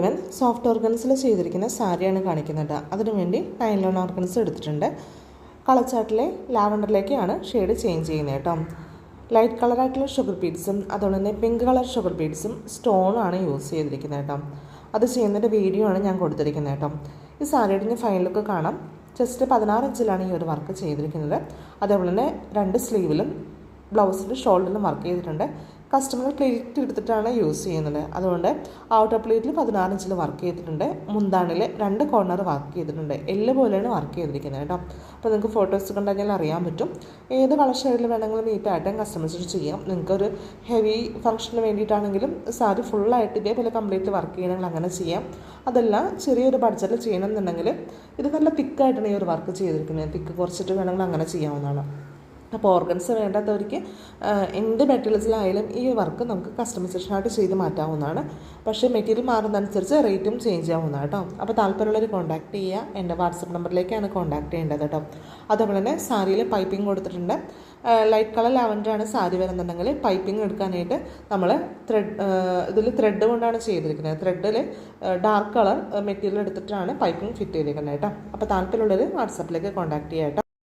ഇവൻ സോഫ്റ്റ് ഓർഗൻസിൽ ചെയ്തിരിക്കുന്ന സാരിയാണ് കാണിക്കുന്നത്. അതിനുവേണ്ടി നൈലോൺ ഓർഗൻസ് എടുത്തിട്ടുണ്ട്. കളച്ചാട്ടിലെ ലാവൻഡറിലേക്കാണ് ഷെയ്ഡ് ചേഞ്ച് ചെയ്യുന്നത് കേട്ടോ. ലൈറ്റ് കളറായിട്ടുള്ള ഷുഗർ ബീഡ്സും അതുപോലെ തന്നെ പിങ്ക് കളർ ഷുഗർ ബീഡ്സും സ്റ്റോണാണ് യൂസ് ചെയ്തിരിക്കുന്നത് കേട്ടോ. അത് ചെയ്യുന്നതിന്റെ വീഡിയോ ആണ് ഞാൻ കൊടുത്തിരിക്കുന്നത് കേട്ടോ. ഈ സാരിയുടെ ഫൈനൽ ലുക്ക് കാണാം. ജസ്റ്റ് പതിനാറ് ഇഞ്ചിലാണ് ഈ ഒരു വർക്ക് ചെയ്തിരിക്കുന്നത്. അതേപോലെ തന്നെ രണ്ട് സ്ലീവിലും ബ്ലൗസിന്റെ ഷോൾഡറിലും വർക്ക് ചെയ്തിട്ടുണ്ട്. കസ്റ്റമർ പ്ലേറ്റ് എടുത്തിട്ടാണ് യൂസ് ചെയ്യുന്നത്. അതുകൊണ്ട് ഔട്ടർ പ്ലേറ്റിൽ പതിനാറ് ഇഞ്ചിൽ വർക്ക് ചെയ്തിട്ടുണ്ട്. മുന്താണിൽ രണ്ട് കോർണർ വർക്ക് ചെയ്തിട്ടുണ്ട്. എല്ല് പോലെയാണ് വർക്ക് ചെയ്തിരിക്കുന്നത് കേട്ടോ. അപ്പോൾ നിങ്ങൾക്ക് ഫോട്ടോസ് കണ്ടുകഴിഞ്ഞാൽ അറിയാൻ പറ്റും. ഏത് കളർ ഷെയ്ഡിൽ വേണമെങ്കിലും ഈ പാറ്റേൺ കസ്റ്റമൈസ് ചെയ്യാം. നിങ്ങൾക്കൊരു ഹെവി ഫംഗ്ഷന് വേണ്ടിയിട്ടാണെങ്കിലും സാരി ഫുള്ളായിട്ട് ഇതേപോലെ കംപ്ലീറ്റ് വർക്ക് ചെയ്യണമെങ്കിൽ അങ്ങനെ ചെയ്യാം. അതല്ല ചെറിയൊരു ബഡ്ജറ്റിൽ ചെയ്യണമെന്നുണ്ടെങ്കിൽ ഇത് നല്ല തിക്കായിട്ടാണ് ഈ ഒരു വർക്ക് ചെയ്തിരിക്കുന്നത്. തിക്ക് കുറച്ചിട്ട് വേണമെങ്കിൽ അങ്ങനെ ചെയ്യാവുന്നതാണ്. അപ്പോൾ ഓർഗൻസ് വേണ്ടാത്തവർക്ക് എന്ത് മെറ്റീരിയൽസിലായാലും ഈ വർക്ക് നമുക്ക് കസ്റ്റമൈസേഷനായിട്ട് ചെയ്ത് മാറ്റാവുന്നതാണ്. പക്ഷേ മെറ്റീരിയൽ മാറുന്നതനുസരിച്ച് റേറ്റും ചേഞ്ച് ആവുന്നതാണ് കേട്ടോ. അപ്പോൾ താല്പര്യമുള്ളവർ കോൺടാക്ട് ചെയ്യുക. എന്റെ വാട്സപ്പ് നമ്പറിലേക്കാണ് കോൺടാക്ട് ചെയ്യേണ്ടത് കേട്ടോ. അതുപോലെ തന്നെ സാരിയിൽ പൈപ്പിംഗ് കൊടുത്തിട്ടുണ്ട്. ലൈറ്റ് കളർ ലാവൻഡറാണ് സാരി വരുന്നുണ്ടെങ്കിൽ പൈപ്പിംഗ് എടുക്കാനായിട്ട് നമ്മൾ ത്രെഡ് ഇതിൽ ത്രെഡ് കൊണ്ടാണ് ചെയ്തിരിക്കുന്നത്. ത്രെഡിൽ ഡാർക്ക് കളർ മെറ്റീരിയൽ എടുത്തിട്ടാണ് പൈപ്പിംഗ് ഫിറ്റ് ചെയ്തിരിക്കുന്നത് കേട്ടോ. അപ്പോൾ താല്പര്യമുള്ളവർ വാട്സപ്പിലേക്ക് കോൺടാക്ട് ചെയ്യാം